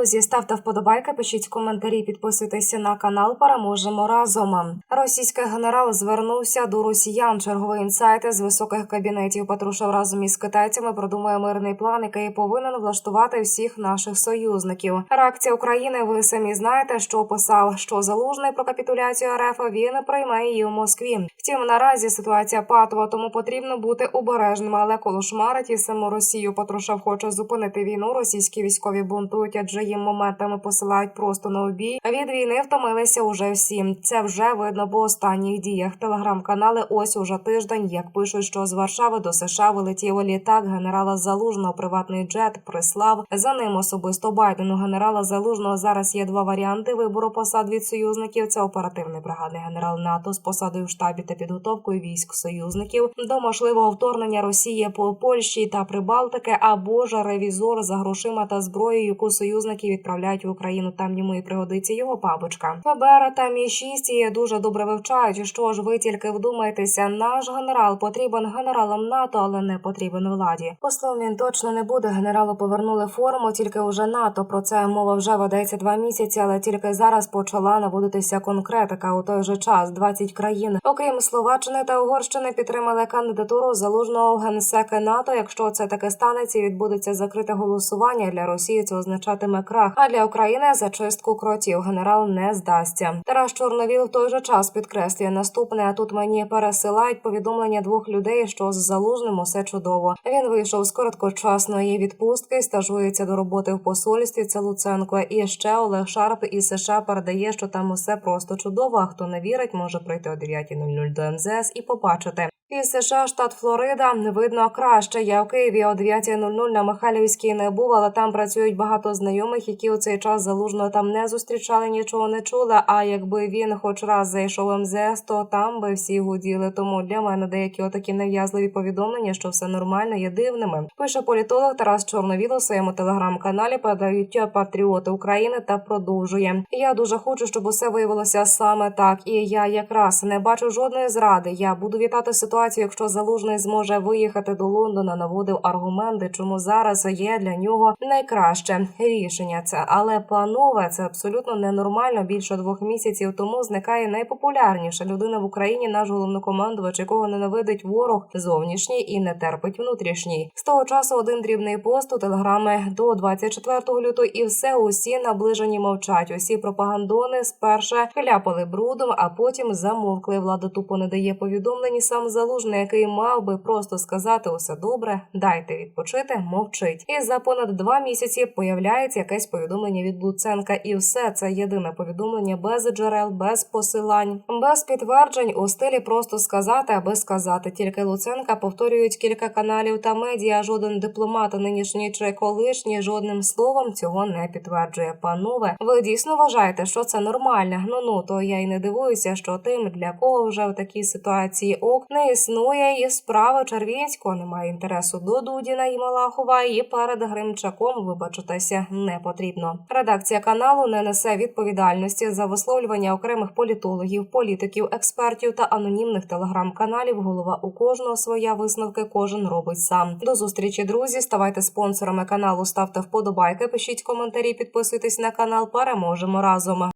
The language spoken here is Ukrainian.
Друзі, ставте вподобайки, пишіть коментарі, підписуйтеся на канал. Переможемо разом. Російський генерал звернувся до росіян. Черговий інсайт з високих кабінетів Патрушев разом із китайцями продумує мирний план, який повинен влаштувати всіх наших союзників. Реакція України. Ви самі знаєте, що писав, що залужний про капітуляцію РФ він прийме її у Москві. Втім, наразі ситуація патова, тому потрібно бути обережним. Але колошмарить і саму Росію Патрушев хоче зупинити війну. Російські військові бунтують, адже їм моментами посилають просто на обій. Від війни втомилися уже всі. Це вже видно по останніх діях. Телеграм-канали ось уже тиждень. Як пишуть, що з Варшави до США вилетів літак генерала Залужного. Приватний джет прислав за ним особисто Байдену. Генерала Залужного зараз є два варіанти вибору посад від союзників. Це оперативний бригадний генерал НАТО з посадою в штабі та підготовкою військ союзників до можливого вторгнення Росії по Польщі та Прибалтики, або ж ревізор за грошима та зброєю, яку союзники відправляють в Україну. Там йому і пригодиться його бабочка. ФБР та Мі 6 її дуже добре вивчають. Що ж ви тільки вдумайтеся, наш генерал потрібен генералам НАТО, але не потрібен владі. Послом він точно не буде. Генералу повернули форму, тільки уже НАТО. Про це мова вже ведеться два місяці, але тільки зараз почала наводитися конкретика. У той же час 20 країн, окрім Словаччини та Угорщини, підтримали кандидатуру залужного в генсеки НАТО. Якщо це таке станеться, відбудеться закрите голосування для Росії. Це означатиме крах. А для України зачистку кротів генерал не здасться. Тарас Чорновіл в той же час підкреслює наступне. А тут мені пересилають повідомлення двох людей, що з залужним усе чудово. Він вийшов з короткочасної відпустки, стажується до роботи в посольстві. Це Луценко. І ще Олег Шарп із США передає, що там усе просто чудово. А хто не вірить, може прийти о 9.00 до МЗС і побачити. Із США штат Флорида видно краще. Я в Києві о 9.00 на Михайлівській не був, але там працюють багато знайомих, які у цей час залужно там не зустрічали, нічого не чули. А якби він хоч раз зайшов МЗС, то там би всі гуділи. Тому для мене деякі отакі нав'язливі повідомлення, що все нормально, є дивними. Пише політолог Тарас Чорновіл у своєму телеграм-каналі. Подають патріоти України та продовжує. Я дуже хочу, щоб усе виявилося саме так. І я якраз не бачу жодної зради. Я буду вітати ситуацію, якщо залужний зможе виїхати до Лондона. Наводив аргументи, чому зараз є для нього найкраще рішення. Це але панове, це абсолютно ненормально. Більше двох місяців тому зникає найпопулярніша людина в Україні, наш головнокомандувач, якого ненавидить ворог зовнішній і не терпить внутрішній. З того часу один дрібний пост у телеграми до 24 лютого, і все усі наближені мовчать. Усі пропагандони сперше хляпали брудом, а потім замовкли. Влада тупо не дає повідомлень. і Сам залужний, який мав би просто сказати усе добре, дайте відпочити, мовчить. І за понад два місяці появляється якесь повідомлення від Луценка, і все це єдине повідомлення без джерел, без посилань, без підтверджень у стилі просто сказати, аби сказати. Тільки Луценка повторюють кілька каналів та медіа. Жоден дипломат, нинішній чи колишній, жодним словом цього не підтверджує. Панове, ви дійсно вважаєте, що це нормально? Ну ну то я й не дивуюся, що тим, для кого вже в такій ситуації ок не існує, і справа Червінського немає інтересу до Дудіна і Малахова, і перед Гримчаком вибачитися не потрібно. Редакція каналу не несе відповідальності за висловлювання окремих політологів, політиків, експертів та анонімних телеграм-каналів. Голова у кожного своя висновки кожен робить сам. До зустрічі, друзі. Ставайте спонсорами каналу, ставте вподобайки, пишіть коментарі, підписуйтесь на канал. Переможемо разом.